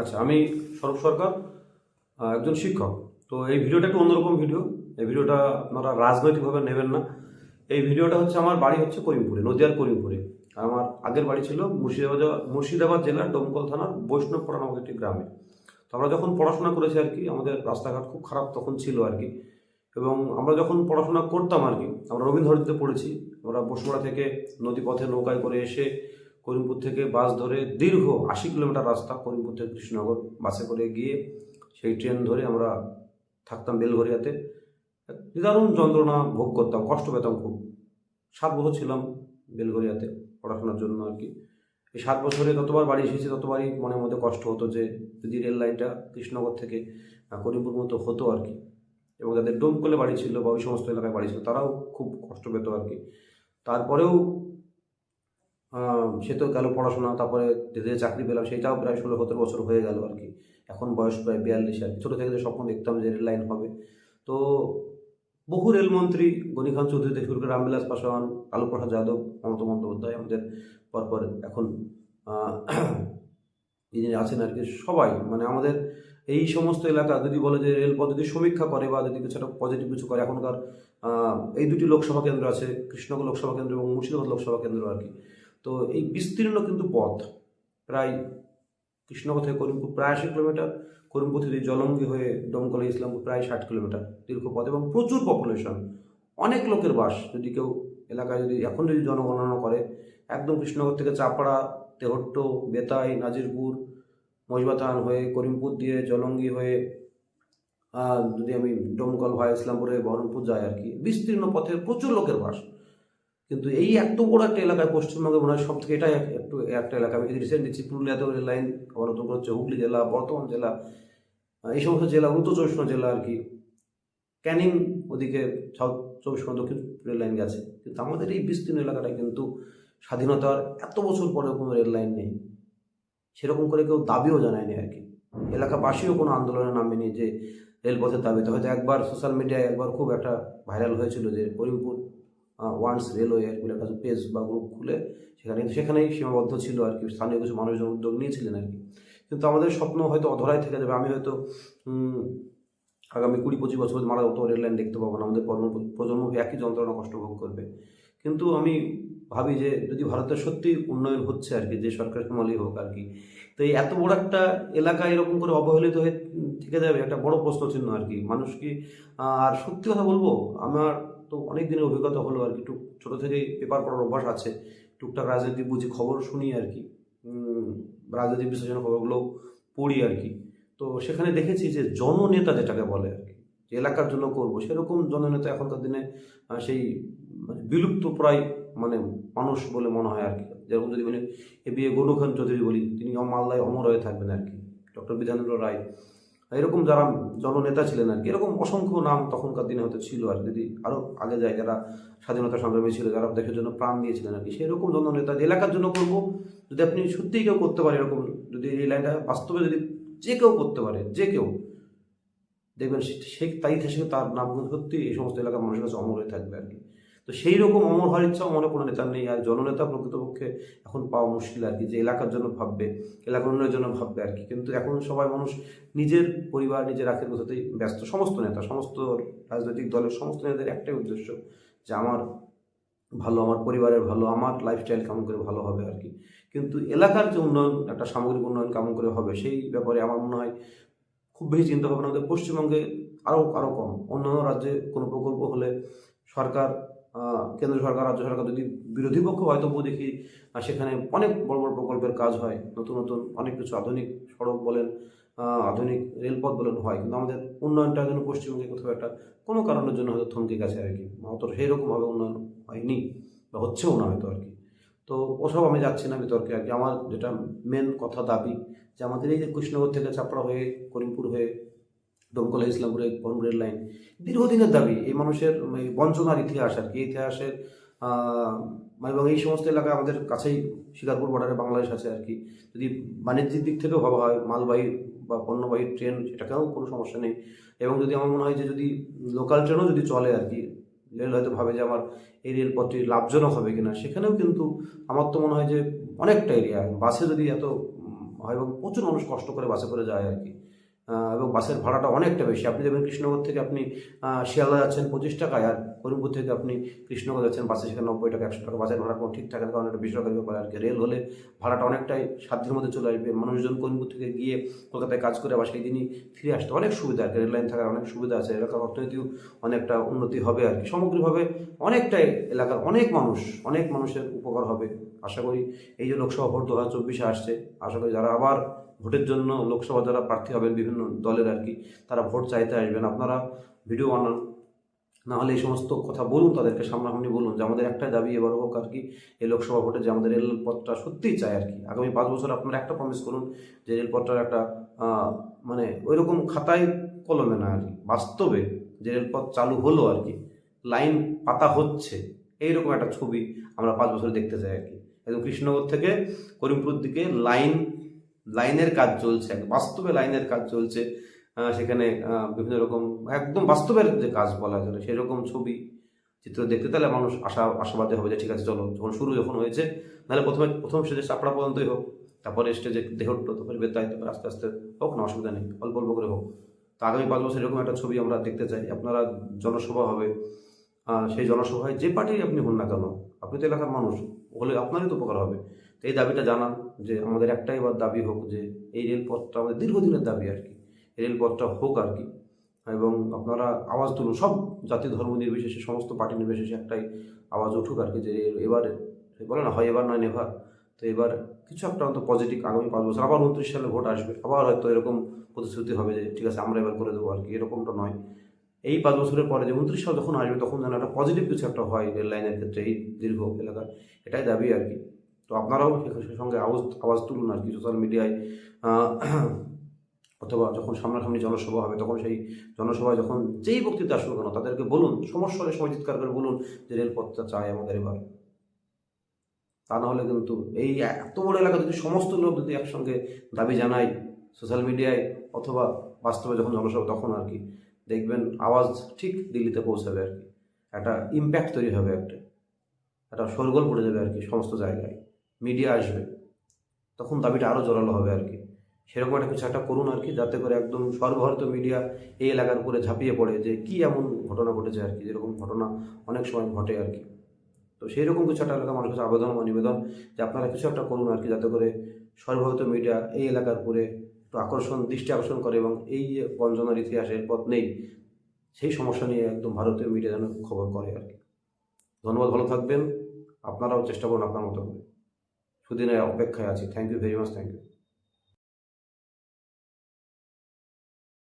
আচ্ছা আমি স্বরূপ সরকার একজন শিক্ষক। তো এই ভিডিওটা একটু অন্যরকম ভিডিও। এই ভিডিওটা আপনারা রাজনৈতিকভাবে নেবেন না। এই ভিডিওটা হচ্ছে, আমার বাড়ি হচ্ছে করিমপুরে, নদিয়ার করিমপুরে। আমার আগের বাড়ি ছিল মুর্শিদাবাদ মুর্শিদাবাদ জেলার ডোমকল থানার বৈষ্ণবপাড়া নামক একটি গ্রামে। তো আমরা যখন পড়াশোনা করেছি আর কি, আমাদের রাস্তাঘাট খুব খারাপ তখন ছিল আর কি। এবং আমরা যখন পড়াশোনা করতাম আর কি, আমরা রবীন্দ্রভারতীতে পড়েছি। আমরা বসুড়া থেকে নদীপথে নৌকায় করে এসে করিমপুর থেকে বাস ধরে দীর্ঘ আশি কিলোমিটার রাস্তা করিমপুর থেকে কৃষ্ণনগর বাসে করে গিয়ে সেই ট্রেন ধরে আমরা থাকতাম বেলঘরিয়াতে। নিদারুণ যন্ত্রণা ভোগ করতাম, কষ্ট পেতাম খুব। সাত বছর ছিলাম বেলঘরিয়াতে পড়াশোনার জন্য আর কি। এই সাত বছরে যতবার বাড়ি এসেছি ততবারই মনের মধ্যে কষ্ট হতো যে যদি রেল লাইনটা কৃষ্ণনগর থেকে করিমপুর মতো হতো আর কি। এবং যাদের ডোমকলে বাড়ি ছিল বা ওই সমস্ত এলাকায় বাড়ি ছিল তারাও খুব কষ্ট পেত আর কি। তারপরেও সে তো গেল পড়াশোনা, তারপরে ধীরে ধীরে চাকরি পেলাম সেটাও প্রায় ষোলো সতেরো বছর হয়ে গেল আর কি। এখন বয়স প্রায় বিয়াল্লিশ আর ছোটো থেকে যে স্বপ্ন দেখতাম যে রেল লাইন হবে। তো বহু রেলমন্ত্রী গনি খান চৌধুরী থেকে শুরু করে রামবিলাস পাসওয়ান লালু প্রসাদ যাদব, মমতা বন্দ্যোপাধ্যায় আমাদের পরপর এখন যিনি আছেন আর কি, সবাই মানে আমাদের এই সমস্ত এলাকা যদি বলে যে রেলপথ যদি সমীক্ষা করে বা যদি কিছু একটা পজিটিভ কিছু করে, এখনকার এই দুটি লোকসভা কেন্দ্র আছে, কৃষ্ণনগর লোকসভা কেন্দ্র এবং মুর্শিদাবাদ লোকসভা কেন্দ্র আর কি। তো এই বিস্তীর্ণ কিন্তু পথ, প্রায় কৃষ্ণনগর থেকে করিমপুর প্রায় আশি কিলোমিটার, করিমপুর থেকে জলঙ্গি হয়ে দমকলে ইসলামপুর প্রায় ষাট কিলোমিটার দীর্ঘ পথ এবং প্রচুর পপুলেশন অনেক লোকের বাস, যদি কেউ এলাকায় যদি এখন যদি জনগণনা করে, একদম কৃষ্ণনগর থেকে চাপড়া, তেহট্ট, বেতাই, নাজিরপুর মজবাতান হয়ে করিমপুর দিয়ে জলঙ্গি হয়ে যদি আমি ডোমকল ভাই ইসলামপুরে বহরমপুর যাই আর কি, বিস্তীর্ণ পথে প্রচুর লোকের বাস। কিন্তু এই এত বড় একটা এলাকায় পশ্চিমবঙ্গে মনে হয় সব থেকে এটাই একটু একটা এলাকা। আমি রিসেন্ট দিচ্ছি পুরুলিয়াতেও রেল লাইন আবার নতুন হচ্ছে হুগলি জেলা, বর্ধমান জেলা এই সমস্ত জেলা, উত্তর চব্বিশ জেলা আর কি, ক্যানিং ওদিকে সাউথ চব্বিশ পরগনা, দক্ষিণ রেল লাইন গেছে। কিন্তু আমাদের এই বিস্তীর্ণ এলাকাটায় কিন্তু স্বাধীনতার এত বছর পরে কোনো রেল লাইন নেই। সেরকম করে কেউ দাবিও জানায়নি আর কি। এলাকাবাসীও কোনো আন্দোলনে নামেনি যে রেলপথের দাবিতে। হয়তো একবার সোশ্যাল মিডিয়ায় একবার খুব একটা ভাইরাল হয়েছিল যে করিমপুর ওয়ান্স রেলওয়ে বলে একটা পেজ বা গ্রুপ খুলে সেখানে কিন্তু সেখানেই সীমাবদ্ধ ছিল আর কি। স্থানীয় কিছু মানুষজন উদ্যোগ নিয়েছিলেন আর কি। কিন্তু আমাদের স্বপ্ন হয়তো অধরাই থেকে যাবে। আমি হয়তো আগামী কুড়ি পঁচিশ বছর মারা অত রেল লাইন দেখতে পাবো না। আমাদের প্রজন্ম প্রজন্ম একই যন্ত্রণা কষ্ট ভোগ করবে। কিন্তু আমি ভাবি যে যদি ভারতের সত্যি উন্নয়ন হচ্ছে আর কি, যে সরকার আমলেই হোক আর কি, তো এই এত বড় একটা এলাকা এরকম করে অবহেলিত হয়ে থেকে যাবে, একটা বড় প্রশ্ন চিহ্ন আর কি। মানুষ কি আর সত্যি কথা বলব, আমার তো অনেক দিনের অভিজ্ঞতা হলো আর কি। টুক ছোটো থেকেই পেপার পড়ার অভ্যাস আছে। টুকটাক রাজনীতি বুঝি খবর শুনি আর কি। রাজনৈতিক বিশ্লেষণ খবরগুলো পড়ি আর কি। তো সেখানে দেখেছি যে জননেতা যেটাকে বলে আর কি, যে এলাকার জন্য করব, সেরকম জননেতা এখনকার দিনে সেই মানে বিলুপ্ত প্রায় মানে মানুষ বলে মনে হয় আর কি। যেরকম যদি বলি A B A Gonu Khan Chowdhury বলি, তিনি মালদায় অমর হয়ে থাকবেন আর কি। ডক্টর বিধানেন্দ্র রায় এরকম যারা জননেতা ছিলেন আর কি, এরকম অসংখ্য নাম তখনকার দিনে হয়তো ছিল আর যদি আরও আগে যায় যারা স্বাধীনতা সংগ্রামী ছিল, যারা দেশের জন্য প্রাণ দিয়েছিলেন আর কি, সেরকম জননেতা এলাকার জন্য করব, যদি আপনি সত্যিই কেউ করতে পারে এরকম, যদি এই লাইনটা বাস্তবে যদি যে কেউ করতে পারে, যে কেউ, দেখবেন সে- তাই থেকে তার নাম সত্যি এই সমস্ত এলাকার মানুষের কাছে অমর হয়ে থাকবে আর কি। তো সেই রকম অমর হওয়ার ইচ্ছাও মনে কোনো নেতার নেই। আর জননেতা প্রকৃতপক্ষে এখন পাওয়া মুশকিল আর কি, যে এলাকার জন্য ভাববে, এলাকার উন্নয়নের জন্য ভাববে আর কি। কিন্তু এখন সবাই মানুষ নিজের পরিবার, নিজের আখের কথাতেই ব্যস্ত। সমস্ত নেতা, সমস্ত রাজনৈতিক দলের সমস্ত নেতাদের একটাই উদ্দেশ্য যে আমার ভালো, আমার পরিবারের ভালো, আমার লাইফস্টাইল কেমন করে ভালো হবে আর কি। কিন্তু এলাকার যে উন্নয়ন, একটা সামগ্রিক উন্নয়ন কেমন করে হবে, সেই ব্যাপারে আমার মনে হয় খুব বেশি চিন্তা ভাবনা আমাদের পশ্চিমবঙ্গে আরও আরও কম। অন্যান্য রাজ্যে কোনো প্রকল্প হলে সরকার কেন্দ্র সরকার, রাজ্য সরকার যদি বিরোধী পক্ষ হয় দেখি সেখানে অনেক বড় বড় প্রকল্পের কাজ হয়। নতুন নতুন অনেক কিছু আধুনিক সড়ক বলেন আধুনিক রেলপথ বলেন হয়। কিন্তু আমাদের উন্নয়নটা যেন পশ্চিমবঙ্গে কোথাও একটা কোনো কারণের জন্য হয়তো থমকে গেছে আর কি। অত সেইরকমভাবে উন্নয়ন হয়নি, বা হচ্ছেও না হয়তো আর কি। তো ওসব আমি যাচ্ছি না বিতর্কে আর কি। আমার যেটা মেন কথা দাবি, যে আমাদের এই যে কৃষ্ণনগর থেকে চাপড়া হয়ে করিমপুর হয়ে দমকল ইসলামপুরে বহরম রেল লাইন। দীর্ঘদিনের দাবি, এই মানুষের এই বঞ্চনার ইতিহাস আর কি। ইতিহাসের মানে এবং এই সমস্ত এলাকা আমাদের কাছেই শিকারপুর বর্ডারে বাংলাদেশ আছে আর কি। যদি বাণিজ্যিক দিক থেকেও ভাবা হয়, মালবাহী বা পণ্যবাহী ট্রেন, সেটাকেও কোনো সমস্যা নেই। এবং যদি আমার মনে হয় যে যদি লোকাল ট্রেনও যদি চলে আর কি, রেল হয়তো ভাবে যে আমার এই রেলপথটি লাভজনক হবে কিনা, সেখানেও কিন্তু আমার তো মনে হয় যে অনেকটা এরিয়া। বাসে যদি এত হয় এবং প্রচুর মানুষ কষ্ট করে বাসে করে যায় আর কি। এবং বাসের ভাড়াটা অনেকটা বেশি। আপনি দেখবেন কৃষ্ণনগর থেকে আপনি শিয়ালদা যাচ্ছেন পঁচিশ টাকায় আর করিমপুর থেকে আপনি কৃষ্ণনগর যাচ্ছেন বাসে, সেখানে নব্বই টাকা, একশো টাকা বাসের ভাড়া কোনো ঠিক থাকে কারণ এটা বেসরকারি ব্যাপার। আর কি, রেল হলে ভাড়াটা অনেকটাই সাধ্যের মধ্যে চলে আসবে। মানুষজন করিমপুর থেকে গিয়ে কলকাতায় কাজ করে আবার সেই দিনই ফিরে আসতে অনেক সুবিধা আর কি, রেল লাইন থাকার অনেক সুবিধা আছে। এলাকার অর্থনীতিও অনেকটা উন্নতি হবে আর কি। সামগ্রিকভাবে অনেকটাই এলাকার অনেক মানুষ, অনেক মানুষের উপকার হবে। আশা করি এই যে লোকসভা ভোট দু হাজার চব্বিশে আসছে, আশা করি যারা আবার ভোটের জন্য লোকসভা যারা প্রার্থী হবেন, বিভিন্ন দলের আর কি, তারা ভোট চাইতে আসবেন। আপনারা ভিডিও বানান, না হলে এই সমস্ত কথা বলুন, তাদেরকে সামনাসামনি বলুন যে আমাদের একটাই দাবি এবার হোক আর কি, এই লোকসভা ভোটে যে আমাদের রেলপথটা সত্যিই চাই আর কি। আগামী পাঁচ বছর আপনারা একটা প্রমিস করুন যে রেলপথটার একটা মানে ওই রকম খাতায় কলমে না আর কি, বাস্তবে যে রেলপথ চালু হলো আর কি, লাইন পাতা হচ্ছে, এইরকম একটা ছবি আমরা পাঁচ বছর দেখতে চাই আর কি। একদম কৃষ্ণনগর থেকে করিমপুর দিকে লাইন লাইনের কাজ চলছে বাস্তবে লাইনের কাজ চলছে সেখানে বিভিন্ন রকম, একদম বাস্তবের যে কাজ বলা গেলে সেরকম ছবি, চিত্র দেখতে তাহলে মানুষ আশা, আশাবাদী হবে যে ঠিক আছে, চলো, যখন শুরু যখন হয়েছে, নাহলে প্রথমে, প্রথম স্টেজে চাপড়া পর্যন্তই হোক, তারপরে স্টেজে দেহট্ট, তারপরে বেতায় তারপরে আস্তে আস্তে হোক, না অসুবিধা নেই, অল্প অল্প করে হোক। তো আগামী পাঁচ বছর এরকম একটা ছবি আমরা দেখতে চাই, আপনারা জনসভা হবে সেই জনসভায় যে পার্টির আপনি হন না কেন, আপনি তো এলাকার মানুষ, হলে আপনারই তো উপকার হবে। তো এই দাবিটা জানান যে আমাদের একটাই বার দাবি হোক যে এই রেলপথটা আমাদের দীর্ঘদিনের দাবি আর কি। রেলপথটা হোক আর কি। এবং আপনারা আওয়াজ তুলুন, সব জাতি ধর্ম নির্বিশেষে, সমস্ত পার্টি নির্বিশেষে একটাই আওয়াজ উঠুক আর কি যে এবারে, বলে না, হয় এবার নয়, নেভার। তো এবার কিছু একটা অন্তত পজিটিভ আগামী পাঁচ বছর, আবার উনত্রিশ সালে ভোট আসবে, আবার হয়তো এরকম প্রতিশ্রুতি হবে যে, ঠিক আছে, আমরা এবার করে দেবো আর কি। এরকমটা নয়। এই পাঁচ বছরের পরে যে উনত্রিশ সাল যখন আসবে, তখন যেন একটা পজিটিভ কিছু একটা হয় রেল লাইনের ক্ষেত্রে, এই দীর্ঘ এলাকায় এটাই দাবি আর কি। তো আপনারাও সে- সঙ্গে আওয়াজ আওয়াজ তুলুন আর কি সোশ্যাল মিডিয়ায় অথবা যখন সামনাসামনি জনসভা হবে তখন সেই জনসভায় যখন যেই বক্তৃতা আসুক কেন, তাদেরকে বলুন সমস্যার সময় চিৎকার করে বলুন যে রেলপথটা চাই আমাদের এবার। তা নাহলে কিন্তু এই এত বড় এলাকা যদি সমস্ত লোক যদি একসঙ্গে দাবি জানায় সোশ্যাল মিডিয়ায় অথবা বাস্তবে যখন জনসভা, তখন আর কি দেখবেন আওয়াজ ঠিক দিল্লিতে পৌঁছাবে আর কি। একটা ইম্প্যাক্ট তৈরি হবে একটা। একটা শোরগোল পড়ে যাবে আর কি সমস্ত জায়গায়। মিডিয়া আসবে, তখন দাবিটা আরও জোরালো হবে আর কি। সেরকম একটা কিছু একটা করুন আর কি, যাতে করে একদম সর্বভারত মিডিয়া এই এলাকার উপরে ঝাঁপিয়ে পড়ে যে কি এমন ঘটনা ঘটেছে আর কি, যেরকম ঘটনা অনেক সময় ঘটে আর কি। তো সেই রকম কিছু একটা এলাকা মানুষের কাছে আবেদন বা নিবেদন যে আপনারা কিছু একটা করুন আর কি, যাতে করে সর্বভারত মিডিয়া এই এলাকার উপরে একটু আকর্ষণ, দৃষ্টি আকর্ষণ করে এবং এই যে বঞ্চনার ইতিহাসের পথ নেই, সেই সমস্যা নিয়ে একদম ভারতীয় মিডিয়া যেন খবর করে আর কি। ধন্যবাদ, ভালো থাকবেন। আপনারাও চেষ্টা করুন আপনার মতো করে। সুদিনের অপেক্ষায় আছি। Thank you very much thank you